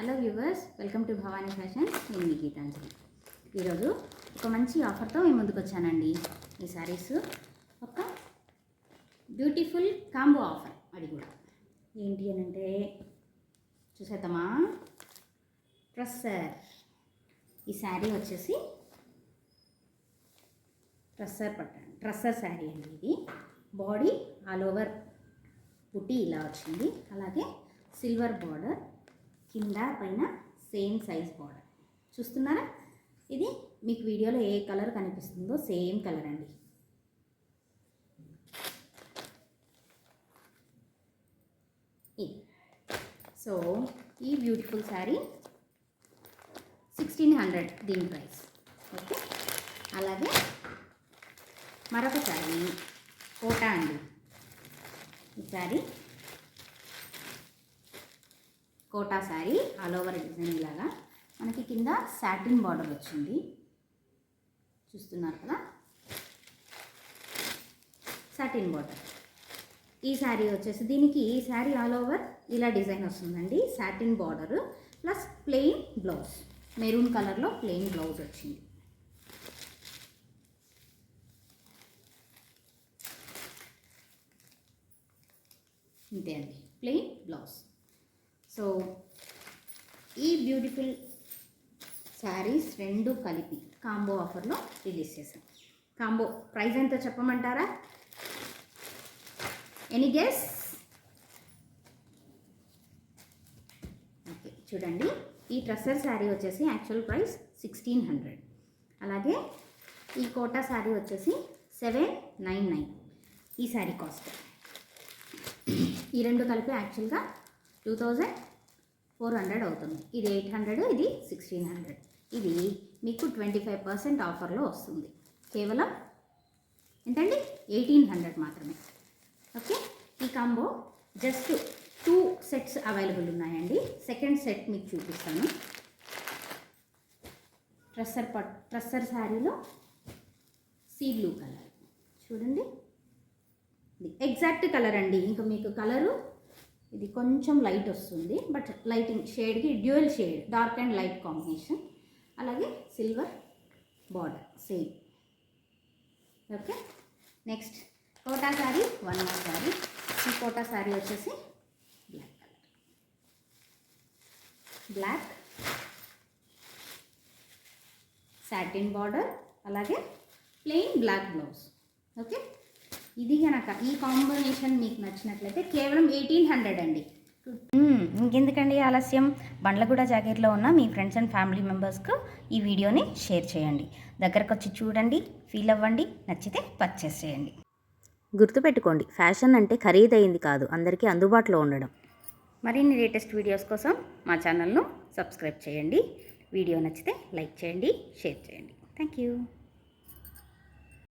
Hello viewers welcome to Bhavani fashions నేను మీ గీతాంజలి. ఈరోజు ఒక మంచి ఆఫర్తో మేము ముందుకు వచ్చానండి ఈ శారీస్ ఒక బ్యూటిఫుల్ కాంబో ఆఫర్ అది కూడా. ఏంటి అని అంటే చూసేద్దామా? ట్రస్సర్ ఈ శారీ వచ్చేసి ట్రస్సర్ పట్టండి ట్రస్సర్ శారీ అండి ఇది. బాడీ ఆల్ ఓవర్ పుట్టి ఇలా వచ్చింది. అలాగే సిల్వర్ బార్డర్. కింద పైన సేమ్ సైజ్ బార్డర్ చూస్తున్నారా? ఇది మీకు వీడియోలో ఏ కలర్ కనిపిస్తుందో సేమ్ కలర్ అండి. ఇది. సో ఈ బ్యూటిఫుల్ శారీ సిక్స్టీన్ హండ్రెడ్ దీని ప్రైస్ ఓకే? అలాగే మరొక శారీ కోటా అండి. ఈ sari Kota sari all over design ఇలాగా. మనకి కింద సాటిన్ బార్డర్ వచ్చింది. చూస్తున్నారు కదా? Satin border. ఈ శారీ వచ్చేసి దీనికి ఈ శారీ ఆల్ ఓవర్ ఇలా డిజైన్ వస్తుందండి. Satin border plus plain blouse. Maroon కలర్లో ప్లెయిన్ బ్లౌజ్ వచ్చింది. ఇంతే అండి. Plain blouse. సో ఈ బ్యూటిఫుల్ శారీస్ రెండు కలిపి కాంబో ఆఫర్లో రిలీజ్ చేశాం. కాంబో ప్రైస్ ఎంత చెప్పమంటారా? ఎనీ గెస్ ఓకే చూడండి. ఈ ట్రస్సర్ శారీ వచ్చేసి యాక్చువల్ ప్రైస్ సిక్స్టీన్ హండ్రెడ్ అలాగే ఈ కోటా శారీ వచ్చేసి సెవెన్ నైన్ నైన్ ఈ శారీ కాస్ట్ ఈ రెండు కలిపి యాక్చువల్గా టూ థౌజండ్ ఫోర్ హండ్రెడ్ అవుతుంది. ఇది ఎయిట్ హండ్రెడ్ ఇది సిక్స్టీన్ హండ్రెడ్. ఇది మీకు ట్వంటీ ఫైవ్ పర్సెంట్ ఆఫర్లో వస్తుంది. కేవలం ఎంతండి ఎయిటీన్ హండ్రెడ్ మాత్రమే. ఓకే? ఈ combo just two sets available ఉన్నాయండి. సెకండ్ సెట్ మీకు చూపిస్తాను. ట్రెస్సర్ పట్ ట్రెస్సర్ శారీలో సీ బ్లూ కలర్. చూడండి. ఎగ్జాక్ట్ కలర్ అండి. ఇంకా మీకు కలరు ఇది కొంచెం లైట్ వస్తుంది but lighting షేడ్కి dual shade dark and light combination అలాగే silver border same okay next Kota sari one more sari ఈ కోటా శారీ వచ్చేసి black colour black satin border అలాగే ప్లెయిన్ బ్లాక్ బ్లౌజ్ ఓకే ఇది కనుక ఈ కాంబినేషన్ మీకు నచ్చినట్లయితే కేవలం ఎయిటీన్ హండ్రెడ్ అండి. ఇంకెందుకండి ఆలస్యం? బండ్లగూడ జాగీర్లో ఉన్న మీ ఫ్రెండ్స్ అండ్ ఫ్యామిలీ మెంబర్స్కు ఈ వీడియోని షేర్ చేయండి. దగ్గరకు వచ్చి చూడండి ఫీల్ అవ్వండి నచ్చితే పర్చేస్ చేయండి. గుర్తుపెట్టుకోండి ఫ్యాషన్ అంటే ఖరీదైంది కాదు అందరికీ అందుబాటులో ఉండడం. మరిన్ని లేటెస్ట్ వీడియోస్ కోసం మా ఛానల్ను సబ్స్క్రైబ్ చేయండి. వీడియో నచ్చితే లైక్ చేయండి షేర్ చేయండి. Thank you